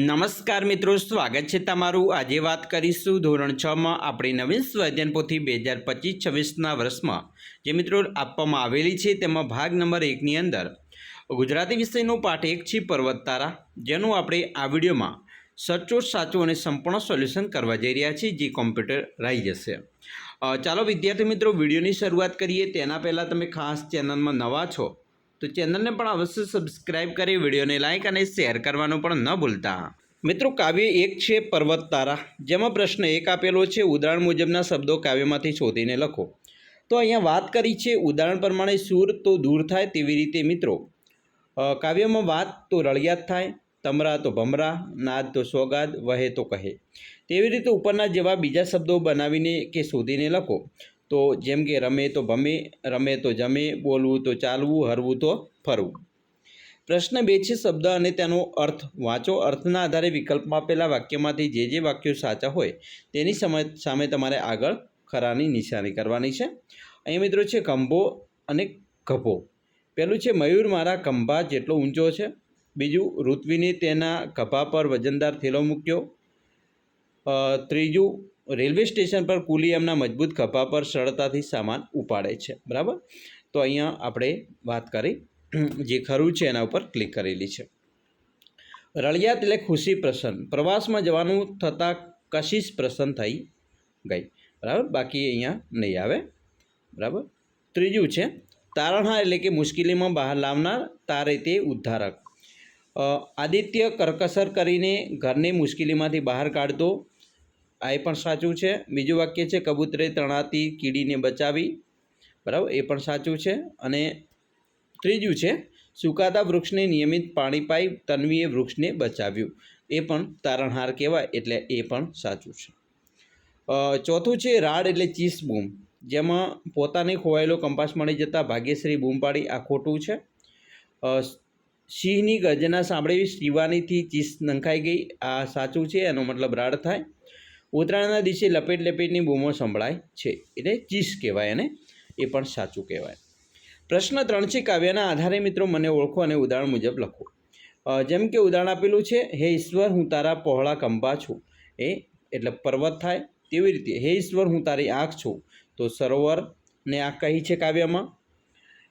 નમસ્કાર મિત્રો, સ્વાગત છે તમારું. આજે વાત કરીશું ધોરણ છમાં આપણી નવીન સ્વાધ્યાયન પોથી બે હજાર પચીસ છવ્વીસના વર્ષમાં, જે મિત્રો આપવામાં આવેલી છે. તેમાં ભાગ નંબર એકની અંદર, ગુજરાતી વિષયનો પાઠ એક છે પર્વત તારા જેનું આપણે આ વિડીયોમાં સચોટ, સાચું અને સંપૂર્ણ સોલ્યુશન કરવા જઈ રહ્યા છીએ, જે કોમ્પ્યુટર રહી જશે. ચાલો વિદ્યાર્થી મિત્રો, વિડીયોની શરૂઆત કરીએ. તેના પહેલાં તમે ખાસ ચેનલમાં નવા છો તો ચેનલને પણ અવશ્ય સબસ્ક્રાઇબ કરી, વિડીયોને લાઇક અને શેર કરવાનું પણ ન ભૂલતા. મિત્રો, કાવ્ય એક છે પર્વત તારા. જેમાં પ્રશ્ન એક આપેલો છે, ઉદાહરણ મુજબના શબ્દો કાવ્યમાંથી શોધીને લખો. તો અહીંયા વાત કરી છે, ઉદાહરણ પ્રમાણે સૂર તો દૂર થાય તેવી રીતે, મિત્રો. કાવ્યમાં વાત તો રળિયાત થાય, તમરા તો ભમરા, નાદ તો સોગાદ, વહે તો કહે. તેવી રીતે ઉપરના જેવા બીજા શબ્દો બનાવીને કે શોધીને લખો. તો જેમ કે રમે તો ભમે, રમે તો જમે, બોલવું તો ચાલવું, હરવું તો ફરવું. પ્રશ્ન બે છે શબ્દ અને તેનો અર્થ. વાંચો, અર્થના આધારે વિકલ્પમાં આપેલા વાક્યમાંથી જે જે વાક્યો સાચા હોય તેની સમય, સામે તમારે આગળ ખરાની નિશાની કરવાની છે. અહીં મિત્રો છે ખંભો અને ગભો પહેલું છે મયુર મારા ખંભા જેટલો ઊંચો છે. બીજું, ઋત્વિને તેના ખભા પર વજનદાર થેલો મૂક્યો. ત્રીજું રેલવે સ્ટેશન પર કુલી એમના મજબૂત ખભા પર સરળતાથી સામાન ઉપાડે છે. બરાબર? તો અહીંયા આપણે વાત કરી જે ખરું છે એના ઉપર ક્લિક કરેલી છે. રળિયાત એટલે ખુશી પ્રસન્ન. પ્રવાસમાં જવાનું થતાં કશિશ પ્રસન્ન થઈ ગઈ. બરાબર? બાકી અહીંયા નહીં આવે. બરાબર? ત્રીજું છે, તારણહાર એટલે કે મુશ્કેલીમાં બહાર લાવનાર તારે તે ઉદ્ધારક. આદિત્ય કરકસર કરીને ઘરને મુશ્કેલીમાંથી બહાર કાઢતો આ એ પણ સાચું છે. બીજું વાક્ય છે, કબૂતરે તણાતી કીડીને બચાવી. બરાબર? એ પણ સાચું છે. અને ત્રીજું છે, સુકાતા વૃક્ષને નિયમિત પાણી પાઈ તન્વીએ વૃક્ષને બચાવ્યું. એ પણ તારણહાર કહેવાય, એટલે એ પણ સાચું છે. ચોથું છે, રાડ એટલે ચીસ બૂમ. જેમાં પોતાને ખોવાયેલો કંપાસ મળી જતાં ભાગ્યશ્રી બૂમ પાડી આ ખોટું છે. સિંહની ગર્જના સાંભળી શિવાનીથી ચીસ નંખાઈ ગઈ. આ સાચું છે, એનો મતલબ રાડ થાય. ઉત્તરાયણના દિવસે લપેટ લપેટની બૂમો સંભળાય છે, એટલે ચીસ કહેવાય અને એ પણ સાચું કહેવાય. પ્રશ્ન ત્રણ છે, કાવ્યના આધારે મિત્રો મને ઓળખો અને ઉદાહરણ મુજબ લખો. જેમ કે ઉદાહરણ આપેલું છે, હે ઈશ્વર, હું તારા પહોળા કંબા છું. એ એટલે પર્વત થાય તેવી રીતે, હે ઈશ્વર, હું તારી આંખ છું. તો સરોવર ને આ કહી છે કાવ્યમાં.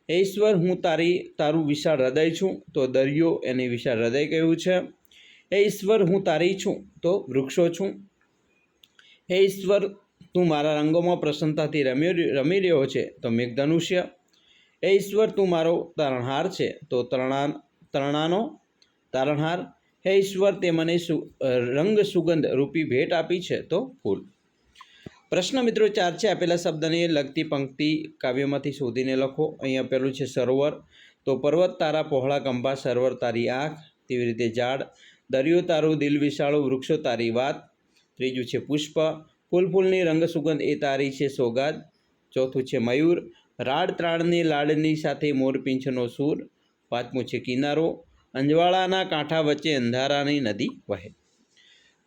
હે ઈશ્વર, હું તારી, તારું વિશાળ હૃદય છું. તો દરિયો એને વિશાળ હૃદય કહ્યું છે. હે ઈશ્વર, હું તારી છું. તો વૃક્ષો છું. હે ઈશ્વર, તું મારા રંગોમાં પ્રસન્નતાથી રમી રમી રહ્યો છે, તો મેઘધનુષ્ય. હે ઈશ્વર, તું મારો તારણહાર છે, તો તરણા, તરણાનો તારણહાર. હે ઈશ્વર, તે મને સુ રંગ સુગંધ રૂપી ભેટ આપી છે, તો ફૂલ. પ્રશ્ન મિત્રો ચાર છે, આપેલા શબ્દને લગતી પંક્તિ કાવ્યમાંથી શોધીને લખો. અહીંયા પહેલું છે સરોવર, તો પર્વત તારા પહોળા કંભા, સરોવર તારી આંખ, તેવી રીતે ઝાડ. દરિયો તારું દિલ વિશાળું, વૃક્ષો તારી વાત. ત્રીજું છે પુષ્પ. ફૂલ ફૂલની રંગ સુગંધ એ તારી છે સોગાદ. ચોથું છે મયુર. રાડ ત્રાણની લાડની સાથે મોરપીંછનો સૂર. પાંચમું છે કિનારો. અંજવાળાના કાંઠા વચ્ચે અંધારાની નદી વહે.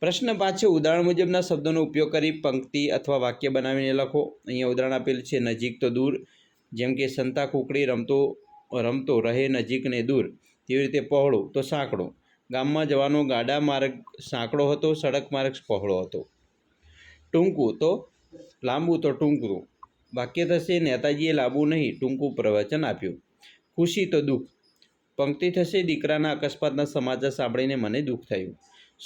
પ્રશ્ન પાંચ છે ઉદાહરણ મુજબના શબ્દોનો ઉપયોગ કરી પંક્તિ અથવા વાક્ય બનાવીને લખો. અહીંયા ઉદાહરણ આપેલ છે, નજીક તો દૂર. જેમ કે, સંતા કુકડી રમતો રમતો, રહે નજીક ને દૂર. તેવી રીતે પહોળો તો સાંકડો. ગામમાં જવાનો ગાડા માર્ગ સાંકડો હતો, સડક માર્ગ પહોળો હતો. ટૂંકું તો લાંબુ તો ટૂંકું. વાક્ય થશે, નેતાજીએ લાંબુ નહીં, ટૂંકું પ્રવચન આપ્યું. ખુશી તો દુઃખ. પંક્તિ થશે, દીકરાના અકસ્માતના સમાચાર સાંભળીને મને દુઃખ થયું.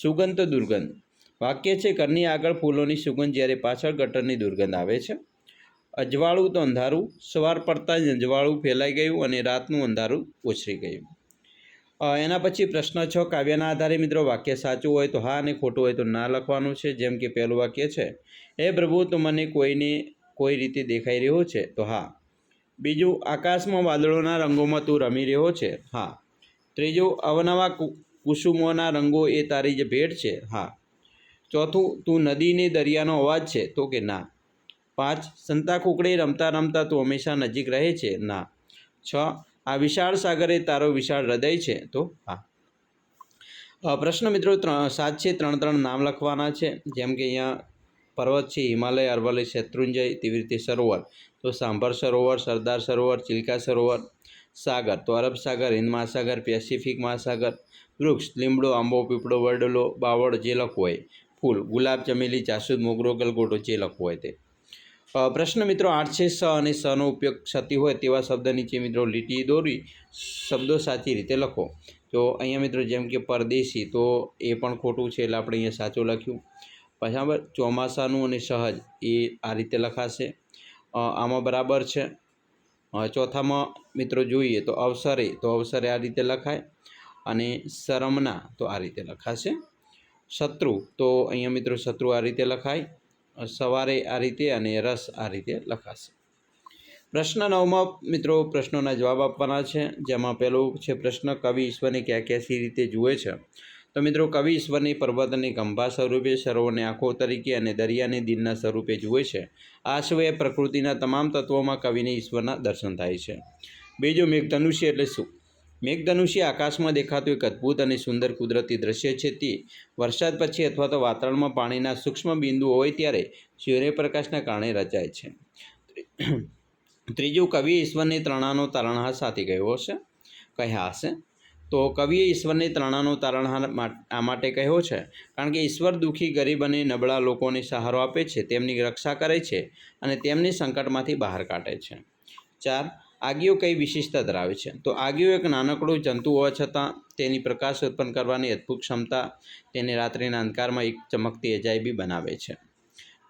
સુગંધ તો દુર્ગંધ. વાક્ય છે, ઘરની આગળ ફૂલોની સુગંધ જ્યારે પાછળ ગટરની દુર્ગંધ આવે છે. અજવાળું તો અંધારું. સવાર પડતાં જ અજવાળું ફેલાઈ ગયું અને રાતનું અંધારું ઓછરી ગયું. એના પછી પ્રશ્ન છ, કાવ્યના આધારે મિત્રો વાક્ય સાચું હોય તો હા અને ખોટું હોય તો ના લખવાનું છે, જેમ કે પહેલું વાક્ય છે, હે પ્રભુ, તો મને કોઈને, કોઈ રીતે દેખાઈ રહ્યો છે? તો હા. બીજું, આકાશમાં વાદળોના રંગોમાં તું રમી રહ્યો છે? હા. ત્રીજું, અવનવા કુસુમોના રંગો એ તારી જે ભેટ છે? હા. ચોથું, તું નદીને દરિયાનો અવાજ છે? તો કે ના. પાંચ, સંતા કુકડી રમતા રમતા તું હંમેશા નજીક રહે છે? ના. છ આ વિશાળ સાગરે તારો વિશાળ હૃદય છે? તો હા. પ્રશ્ન મિત્રો સાત છે, ત્રણ ત્રણ નામ લખવાના છે. જેમ કે અહીંયા પર્વત છે, હિમાલય, અરવલ્લી, શત્રુંજય, તેવી રીતે સરોવર. તો સાંભર સરોવર, સરદાર સરોવર, ચિલ્કા સરોવર, સાગર. તો અરબ સાગર હિન્દ મહાસાગર, પેસિફિક મહાસાગર, વૃક્ષ, લીમડો, આંબો, પીપળો, વરડલો, બાવળ જે લખવું હોય. ફૂલ, ગુલાબ, ચમેલી, જાસૂદ, મોગરો, ગલગોટો જે લખવું હોય તે. પ્રશ્ન મિત્રો આઠ છે સ અને સનો ઉપયોગ થતી હોય તેવા શબ્દ નીચે મિત્રો લીટી દોરી શબ્દો સાચી રીતે લખો. તો અહીંયા મિત્રો જેમ કે પરદેશી તો એ પણ ખોટું છે એટલે આપણે અહીંયા સાચું લખ્યું. પછી ચોમાસાનું અને સહજ એ આ રીતે લખાશે. આમાં બરાબર છે. ચોથામાં મિત્રો જોઈએ તો અવસરે તો અવસરે આ રીતે લખાય અને શરમના તો આ રીતે લખાશે. શત્રુ તો અહીંયા મિત્રો શત્રુ આ રીતે લખાય. સવારે આ રીતે અને રસ આ રીતે લખાશે. પ્રશ્ન નવમાં મિત્રો, પ્રશ્નોના જવાબ આપવાના છે. જેમાં પહેલો છે પ્રશ્ન, કવિ ઈશ્વરને ક્યાં ક્યાંસી રીતે જુએ છે? તો મિત્રો, કવિ ઈશ્વરની પર્વતની ગંભા સ્વરૂપે, સરોવરને આંખો તરીકે અને દરિયાને દિનના સ્વરૂપે જુએ છે. આ સિવાય પ્રકૃતિના તમામ તત્વોમાં કવિને ઈશ્વરના દર્શન થાય છે. બીજું મેઘધનુષ્ય એટલે શું મેઘધનુષ્ય આકાશમાં દેખાતું એક અદ્ભુત અને સુંદર કુદરતી દ્રશ્ય છે તે. વરસાદ પછી અથવા તો વાતાવરણમાં પાણીના સૂક્ષ્મ બિંદુઓ હોય ત્યારે સૂર્યપ્રકાશના કારણે રચાય છે. ત્રીજું, કવિએ ઈશ્વરની ત્રણાનો તારણહાર સાથે કહ્યો હશે? કહ્યા હશે? તો કવિએ ઈશ્વરની ત્રણાનો તારણહાર આ માટે કહ્યો છે? કારણ કે ઈશ્વર દુઃખી, ગરીબ અને નબળા લોકોને સહારો આપે છે, તેમની રક્ષા કરે છે અને તેમની સંકટમાંથી બહાર કાઢે છે. ચાર આગીઓ કઈ વિશેષતા ધરાવે છે? તો આગીઓ એક નાનકડું જંતુ હોવા છતાં તેની પ્રકાશ ઉત્પન્ન કરવાની અદ્ભુત ક્ષમતા તેને રાત્રિના અંધકારમાં એક ચમકતી અજાયબી બનાવે છે.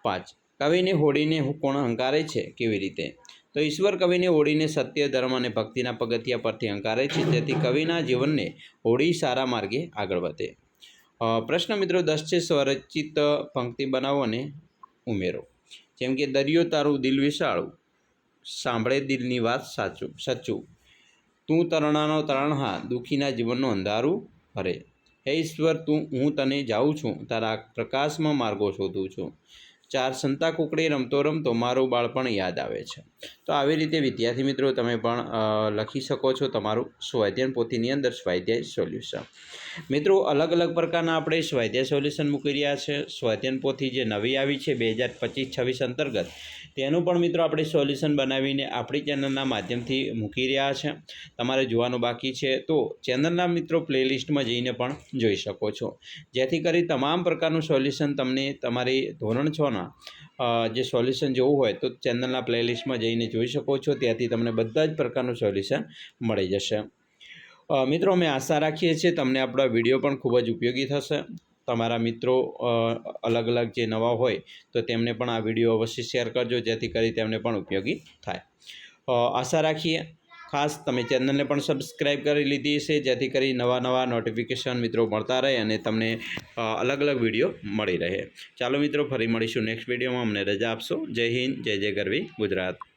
પાંચ, કવિને હોડીને કોણ હંકારે છે? કેવી રીતે? તો ઈશ્વર કવિને હોડીને સત્ય, ધર્મ અને ભક્તિના પગથિયા પરથી હંકારે છે, જેથી કવિના જીવનને હોડી સારા માર્ગે આગળ વધે. પ્રશ્ન મિત્રો દસ છે સ્વરચિત પંક્તિ બનાવો અને ઉમેરો. જેમ કે, દરિયો તારું દિલ વિશાળું સાંભળે દિલની વાત સાચું, સચ્ચું. તું તરણાનો તરણહા દુઃખીના જીવનનું અંધારું ભરે. હે ઈશ્વર, તું, હું તને જાઉં છું, તારા પ્રકાશમાં માર્ગો શોધું છું. ચાર સંતા કુકડી રમતો રમતો મારું બાળપણ યાદ આવે છે. તો આવી રીતે, વિદ્યાર્થી મિત્રો, તમે પણ લખી શકો છો તમારું સ્વાધ્યાય પોથીની અંદર સ્વાધ્યાય સોલ્યુશન. મિત્રો, અલગ અલગ પ્રકારના આપણે સ્વાધ્યાય સોલ્યુશન મૂકી રહ્યા છે. સ્વાધ્યાય પોથી જે નવી આવી છે, બે હજાર પચીસ છવ્વીસ અંતર્ગત તેનું પણ મિત્રો આપણે સોલ્યુશન બનાવીને આપણી ચેનલના માધ્યમથી મૂકી રહ્યા છે. તમારે જોવાનું બાકી છે તો ચેનલના મિત્રો પ્લેલિસ્ટમાં જઈને પણ જોઈ શકો છો. જેથી કરી તમામ પ્રકારનું સોલ્યુશન તમને તમારી ધોરણ છના જે સોલ્યુશન જોવું હોય તો ચેનલના પ્લેલિસ્ટમાં જઈને જોઈ શકો છો. ત્યાંથી તમને બધા જ પ્રકારનું સોલ્યુશન મળી જશે. મિત્રો અમે આશા રાખીએ છીએ તમને આપણો વીડિયો પણ ખૂબ જ ઉપયોગી થશે. તમારા મિત્રો અલગ અલગ જે નવા હોય, તો તેમને પણ આ વીડિયો અવશ્ય શેર કરજો, જેથી કરી તેમને પણ ઉપયોગી થાય. આશા રાખીએ. ખાસ તમે ચેનલને પણ સબસ્ક્રાઈબ કરી લીધી છે જેથી કરી નવા નવા નોટિફિકેશન મિત્રો મળતા રહે અને તમને અલગ અલગ વીડિયો મળી રહે. ચાલો મિત્રો, ફરી મળીશું નેક્સ્ટ વિડીયોમાં. અમને રજા આપશો. જય હિન્દ, જય જય ગરવી, ગુજરાત.